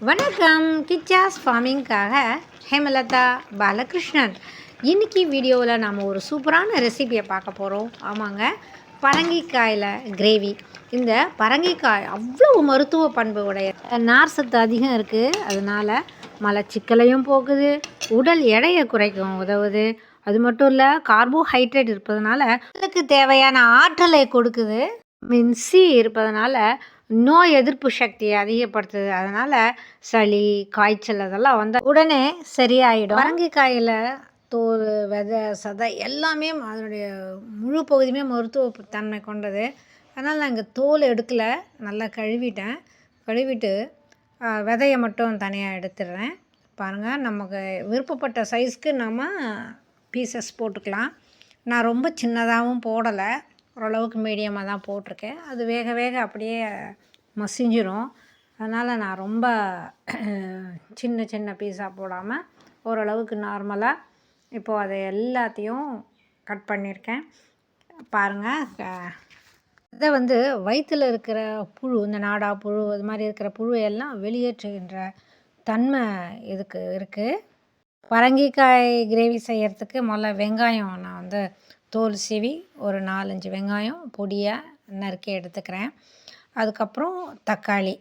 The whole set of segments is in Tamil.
வணக்கம். கிச்சாஸ் ஃபார்மிங்காக ஹேமலதா பாலகிருஷ்ணன். இன்னைக்கு வீடியோவில் நாம் ஒரு சூப்பரான ரெசிபியை பார்க்க போகிறோம் ஆமாங்க. பரங்கிக்காயில் கிரேவி இந்த பரங்கிக்காய் அவ்வளோ மருத்துவ பண்பு உடைய நார் சத்து அதிகம் இருக்குது அதனால் மலச்சிக்கலையும் போக்குது உடல் எடையை குறைக்கும் உதவுது. அது மட்டும் இல்லை கார்போஹைட்ரேட் இருப்பதனால உடலுக்கு தேவையான ஆற்றலை கொடுக்குது. மின்சி இருப்பதனால நோய் எதிர்ப்பு சக்தியை அதிகப்படுத்துது. அதனால் சளி காய்ச்சல் அதெல்லாம் வந்து உடனே சரியாயிடும். பரங்கிக்காயில் தோல் விதை சதை எல்லாமே அதனுடைய முழு பகுதியுமே மருத்துவ தன்மை கொண்டது. அதனால் நான் இங்கே தோல் எடுக்கலை. நல்லா கழுவிட்டேன். கழுவிட்டு விதையை மட்டும் தனியாக எடுத்துடுறேன். பாருங்கள் நமக்கு விருப்பப்பட்ட சைஸ்க்கு நம்ம பீசஸ் போட்டுக்கலாம். நான் ரொம்ப சின்னதாகவும் போடலை. ஓரளவுக்கு மீடியமாக தான் போட்டிருக்கேன். அது வேக வேக அப்படியே மசிஞ்சிரும். அதனால் நான் ரொம்ப சின்ன சின்ன பீஸாக போடாமல் ஓரளவுக்கு நார்மலாக இப்போது அதை எல்லாத்தையும் கட் பண்ணியிருக்கேன். பாருங்கள் இதை வந்து வயிற்றில் இருக்கிற புழு இந்த நாடா புழு அது மாதிரி இருக்கிற புழு எல்லாம் வெளியேற்றுகின்ற தன்மை இதுக்கு இருக்குது பரங்கிக்காய் கிரேவி செய்கிறதுக்கு முதல்ல வெங்காயம் நான் வந்து தோல் சீவி ஒரு நாலஞ்சு வெங்காயம் பொடியாக நறுக்கி எடுத்துக்கிறேன். அதுக்கப்புறம் தக்காளி.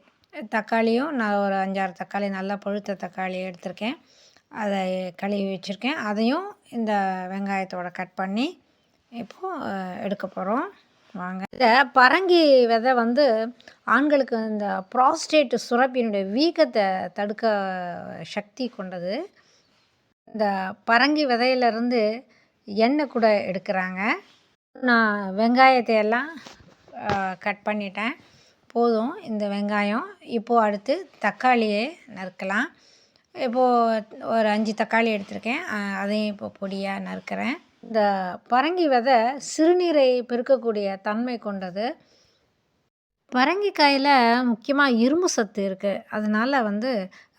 தக்காளியும் நான் ஒரு அஞ்சாறு தக்காளி நல்லா பழுத்த தக்காளி எடுத்திருக்கேன். அதை கழுவி வச்சுருக்கேன். அதையும் இந்த வெங்காயத்தோட கட் பண்ணி இப்போது எடுக்க போகிறோம் வாங்க. இந்த பரங்கி விதை வந்து ஆண்களுக்கு இந்த ப்ராஸ்டேட் சுரப்பினுடைய வீக்கத்தை தடுக்க சக்தி கொண்டது. இந்த பரங்கி விதையிலேருந்து எண்ணெய் கூட எடுக்கிறாங்க. நான் வெங்காயத்தை எல்லாம் கட் பண்ணிட்டேன். போதும் இந்த வெங்காயம். இப்போது அடுத்து தக்காளியை நறுக்கலாம். இப்போது ஒரு அஞ்சு தக்காளி எடுத்திருக்கேன். அதையும் இப்போ பொடியாக நறுக்கிறேன். இந்த பரங்கி விதை சிறுநீரை பெருக்கக்கூடிய தன்மை கொண்டது. பரங்கிக்காயில் முக்கியமாக இரும்பு சத்து இருக்குது அதனால் வந்து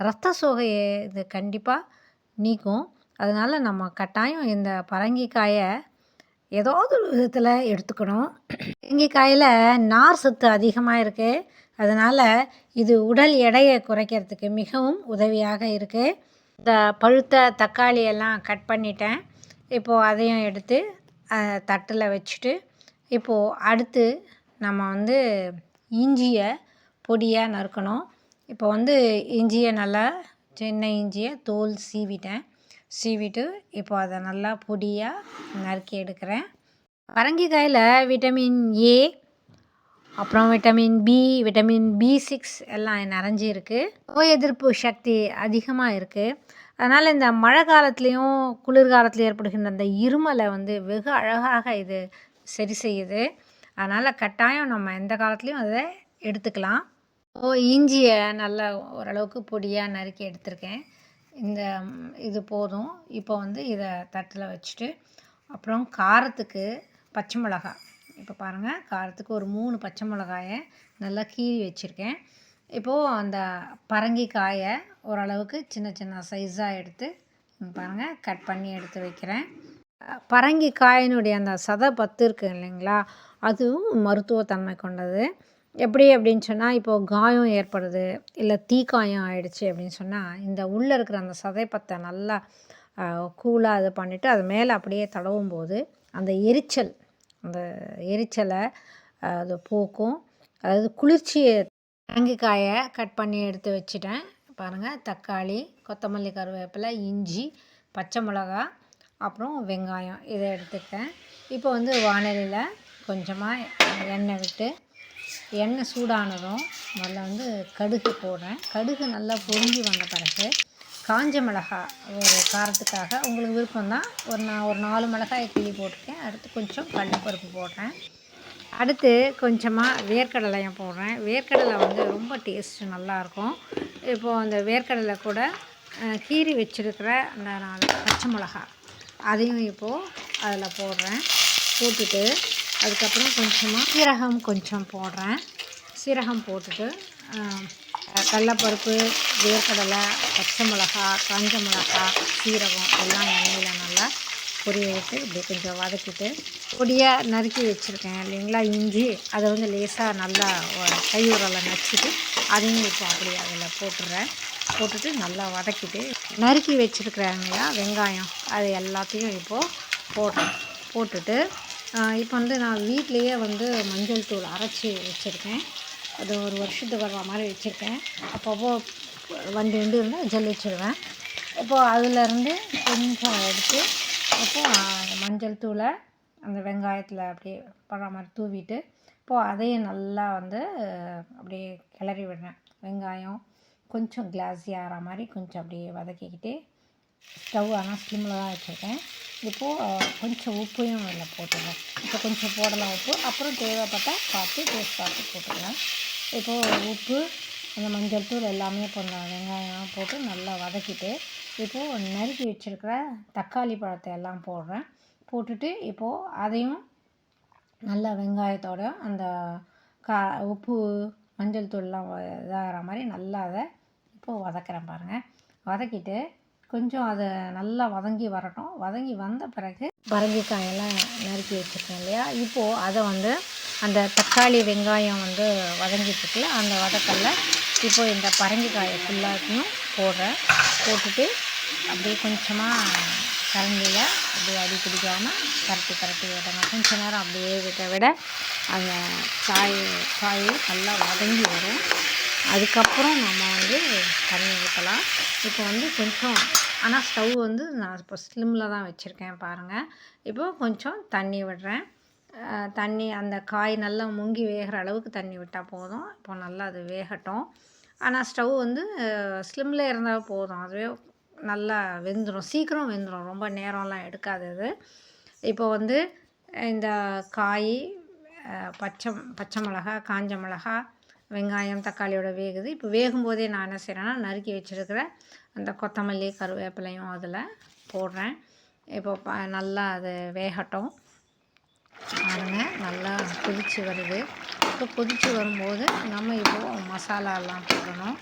ரத்த சோகையை இது கண்டிப்பாக நீக்கும். அதனால் நம்ம கட்டாயம் இந்த பரங்கிக்காயை ஏதாவது ஒரு விதத்தில் எடுத்துக்கணும். பரங்கிக்காயில் நார் சத்து அதிகமாக இருக்குது அதனால் இது உடல் எடையை குறைக்கிறதுக்கு மிகவும் உதவியாக இருக்குது இந்த பழுத்த தக்காளி எல்லாம் கட் பண்ணிட்டேன். இப்போது அதையும் எடுத்து தட்டில் வச்சுட்டு இப்போது அடுத்து நம்ம வந்து இஞ்சியை பொடியாக நறுக்கணும். இப்போ வந்து இஞ்சியை நல்லா சின்ன இஞ்சியை தோல் சீவிட்டேன். சீவிட்டு இப்போ அதை நல்லா பொடியாக நறுக்கி எடுக்கிறேன். பரங்கிக்காயில் விட்டமின் ஏ அப்புறம் vitamin B vitamin B six எல்லாம் நிறைஞ்சி இருக்குது நோய் எதிர்ப்பு சக்தி அதிகமாக இருக்குது அதனால் இந்த மழை காலத்துலேயும் குளிர்காலத்தில் ஏற்படுகின்ற அந்த இருமலை வந்து வெகு அழகாக இது சரி செய்யுது. அதனால் கட்டாயம் நம்ம எந்த காலத்துலேயும் அதை எடுத்துக்கலாம். ஓ இஞ்சியை நல்லா ஓரளவுக்கு பொடியாக நறுக்கி எடுத்திருக்கேன். இந்த இது போதும். இப்போ வந்து இதை தட்டில் வச்சுட்டு அப்புறம் காரத்துக்கு பச்சை மிளகாய் இப்போ பாருங்கள் காரத்துக்கு ஒரு மூணு பச்சை மிளகாயை நல்லா கீறி வச்சுருக்கேன். இப்போது அந்த பரங்கிக்காயை ஓரளவுக்கு சின்ன சின்ன சைஸாக எடுத்து பாருங்கள் கட் பண்ணி எடுத்து வைக்கிறேன். பரங்கி காயினுடைய அந்த சதை பத்து இருக்குது இல்லைங்களா அதுவும் மருத்துவத்தன்மை கொண்டது. எப்படி அப்படின்னு சொன்னால் இப்போது காயம் ஏற்படுது இல்லை தீக்காயம் ஆயிடுச்சு அப்படின்னு சொன்னால் இந்த உள்ளே இருக்கிற அந்த சதைப்பத்தை நல்லா கூலாக இது பண்ணிவிட்டு அது மேலே அப்படியே தடவும் போது அந்த எரிச்சல் அந்த எரிச்சலை அது போக்கும். அதாவது குளிர்ச்சியை தேங்காயை கட் பண்ணி எடுத்து வச்சுட்டேன். பாருங்கள் தக்காளி கொத்தமல்லி கருவேப்பிலை இஞ்சி பச்சை மிளகா அப்புறம் வெங்காயம் இதை எடுத்துக்கிட்டேன். இப்போ வந்து வானலியில் கொஞ்சமாக எண்ணெய் விட்டு எண்ணெய் சூடானதும் முதல்ல வந்து கடுகு போடுறேன். கடுகு நல்லா பொரிஞ்சு வந்த பிறகு காஞ்ச மிளகாய் ஒரு காரத்துக்காக உங்களுக்கு விருப்பம் தான் ஒரு நான் ஒரு நாலு மிளகாயை கிள்ளி போட்டிருக்கேன். அடுத்து கொஞ்சம் கடலைப்பருப்பு போடுறேன். அடுத்து கொஞ்சமாக வேர்க்கடலையும் போடுறேன். வேர்க்கடலை வந்து ரொம்ப டேஸ்ட்டு நல்லாயிருக்கும். இப்போது அந்த வேர்க்கடலை கூட கீறி வச்சுருக்கிற அந்த நாலு பச்சை மிளகாய் அதையும் இப்போது அதில் போடுறேன். போட்டுட்டு அதுக்கப்புறம் கொஞ்சமாக சீரகம் கொஞ்சம் போடுறேன். சீரகம் போட்டுட்டு கடலப்பருப்பு வேர்க்கடலை பச்சை மிளகாய் காஞ்ச மிளகா சீரகம் எல்லாம் எண்ணெயில் நல்லா பொரிய விட்டு இப்படி கொஞ்சம் வதக்கிட்டு பொடியாக நறுக்கி வச்சுருக்கேன் இல்லைங்களா இஞ்சி. அதை வந்து லேசாக நல்லா கை உரலை நச்சுட்டு அதையும் இப்போ அப்படியே அதில் போட்டுடுறேன் போட்டுட்டு நல்லா வதக்கிட்டு நறுக்கி வச்சுருக்குறாங்க இல்லையா வெங்காயம். அது எல்லாத்தையும் இப்போது போடுறேன் போட்டுட்டு இப்போ வந்து நான் வீட்லேயே வந்து மஞ்சள் தூள் அரைச்சி வச்சுருக்கேன். அது ஒரு வருஷத்துக்கு வர்ற மாதிரி வச்சுருக்கேன். அப்பப்போ வண்டி வண்டி இருந்தால் ஜல்லிச்சிடுவேன் இப்போது அதுலேருந்து கொஞ்சம் எடுத்து அப்போது அந்த மஞ்சள் தூளை அந்த வெங்காயத்தில் அப்படியே படுற மாதிரி தூவிட்டு இப்போது அதையும் நல்லா வந்து அப்படியே கிளறி விடுறேன். வெங்காயம் கொஞ்சம் கிளாஸி ஆகிற மாதிரி கொஞ்சம் அப்படியே வதக்கிக்கிட்டு ஸ்டவ் ஆனால் ஸ்லிம்மில் தான் வச்சுருக்கேன். இப்போது கொஞ்சம் உப்பையும் அதில் போட்டுடலாம் இப்போ கொஞ்சம் போடலாம் உப்பு. அப்புறம் தேவைப்பட்டால் பார்த்து டேஸ்ட் பார்த்து போட்டுக்கலாம். இப்போது உப்பு அந்த மஞ்சள் தூள் எல்லாமே போடலாம் வெங்காயம் போட்டு நல்லா வதக்கிட்டு இப்போது நறுக்கி வச்சுருக்கிற தக்காளி பழத்தை எல்லாம் போடுறேன். போட்டுட்டு இப்போது அதையும் நல்லா வெங்காயத்தோட அந்த கா உப்பு மஞ்சள் தூள்லாம் இதாகிற மாதிரி நல்லா அதை இப்போது வதக்குறேன் பாருங்கள் வதக்கிட்டு கொஞ்சம் அதை நல்லா வதங்கி வரட்டும். வதங்கி வந்த பிறகு பரங்கிக்காயெல்லாம் நறுக்கி வச்சுருக்கேன் இல்லையா? இப்போது அதை வந்து அந்த தக்காளி வெங்காயம் வந்து வதங்கிட்டுருக்குல அந்த வதக்கல்ல இப்போது இந்த பரங்கிக்காயை ஃபுல்லாத்தையும் போடுறேன். போட்டுட்டு அப்படியே கொஞ்சமாக கரண்டியில் அப்படியே அடி பிடிக்காமல் பரட்டி பரட்டி விடணும். கொஞ்ச நேரம் அப்படியே விட விட அந்த காய் காய் நல்லா வதங்கி வரும். அதுக்கப்புறம் நம்ம வந்து தண்ணி ஊற்றலாம் இப்போ வந்து கொஞ்சம் ஆனால் ஸ்டவ் வந்து நான் இப்போ ஸ்லிம்மில் தான் வச்சுருக்கேன் பாருங்கள் இப்போ கொஞ்சம் தண்ணி விடுறேன். தண்ணி அந்த காய் நல்லா முங்கி வேகிற அளவுக்கு தண்ணி விட்டால் போதும். இப்போ நல்லா அது வேகட்டும். ஆனால் ஸ்டவ் வந்து ஸ்லிம்மில் இருந்தால் போதும். அதுவே நல்லா வெந்துடும் சீக்கிரம் வெந்துடும் ரொம்ப நேரம்லாம் எடுக்காது அது. இப்போ வந்து இந்த காய் பச்சை பச்சை மிளகா காஞ்ச மிளகா வெங்காயம் தக்காளியோட வேகுது. இப்போ வேகும்போதே நான் என்ன செய்கிறேன்னா நறுக்கி வச்சுருக்கிற அந்த கொத்தமல்லி கருவேப்பிலையும் அதில் போடுறேன். இப்போ ப நல்லா அது வேகட்டும். பாருங்க நல்லா கொதிச்சு வருது. இப்போ கொதிச்சு வரும்போது நம்ம இப்போது மசாலாலாம் போடணும்.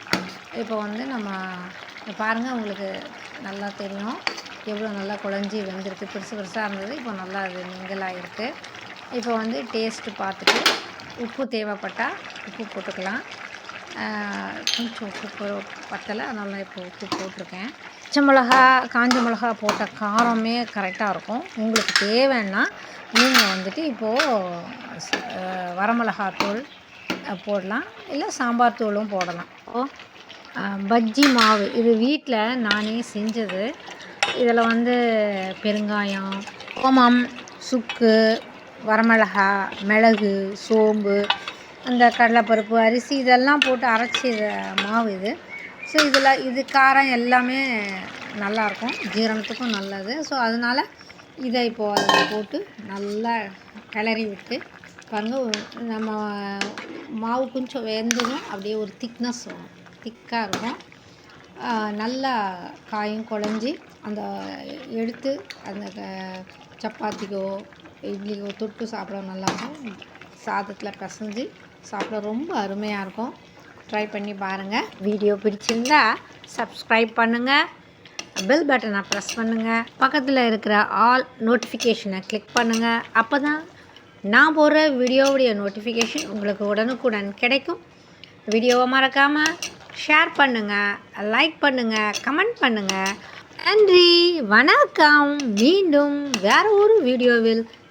இப்போ வந்து நம்ம பாருங்கள் உங்களுக்கு நல்லா தெரியும். எவ்வளோ நல்லா குழஞ்சி வெந்திருக்கு. பெருசு பெருசாக இருந்தது. இப்போ நல்லா அது மிங்கலாக இருக்குது இப்போ வந்து டேஸ்ட்டு பார்த்துட்டு உப்பு தேவைப்பட்டால் உப்பு போட்டுக்கலாம். கொஞ்சம் உப்பு போ- பத்தலை அதனால் இப்போ உப்பு போட்டிருக்கேன். பச்சை மிளகா காஞ்ச மிளகா போட்ட காரமே கரெக்டாக இருக்கும். உங்களுக்கு தேவைன்னா நீங்கள் வந்துட்டு இப்போது வரமிளகாத்தூள் தூள் போடலாம். இல்லை சாம்பார் தூளும் போடலாம். ஓ பஜ்ஜி மாவு இது வீட்டில் நானே செஞ்சது. இதில் வந்து பெருங்காயம் ஓமம் சுக்கு வரமிளகா மிளகு சோம்பு அந்த கடலைப்பருப்பு அரிசி இதெல்லாம் போட்டு அரைச்சி மாவு இது. ஸோ இதில் இது காரம் எல்லாமே நல்லாயிருக்கும் ஜீரணத்துக்கும் நல்லது. ஸோ அதனால் இதை இப்போது அதில் போட்டு நல்லா கிளறி விட்டு பாருங்க நம்ம மாவு கொஞ்சம் வெந்ததும் அப்படியே ஒரு திக்னஸ் வரும். திக்காக இருக்கும். நல்லா காயும் குழஞ்சி அந்த எடுத்து அந்த க- சப்பாத்திக்கோ இட்லி தொட்டு சாப்பிட நல்லாயிருக்கும். சாதத்தில் பிசைஞ்சு சாப்பிட ரொம்ப அருமையாக இருக்கும். ட்ரை பண்ணி பாருங்கள் வீடியோ பிடிச்சிருந்தா சப்ஸ்கிரைப் பண்ணுங்கள் பெல் பட்டனை ப்ரெஸ் பண்ணுங்கள் பக்கத்தில் இருக்கிற ஆல் நோட்டிஃபிகேஷனை கிளிக் பண்ணுங்கள் அப்போ தான் நான் போடுற வீடியோவுடைய நோட்டிஃபிகேஷன் உங்களுக்கு உடனுக்குடன் கிடைக்கும். வீடியோவை மறக்காமல் ஷேர் பண்ணுங்கள் லைக் பண்ணுங்கள் கமெண்ட் பண்ணுங்கள் நன்றி. வணக்கம். மீண்டும் வேறு ஒரு வீடியோவில்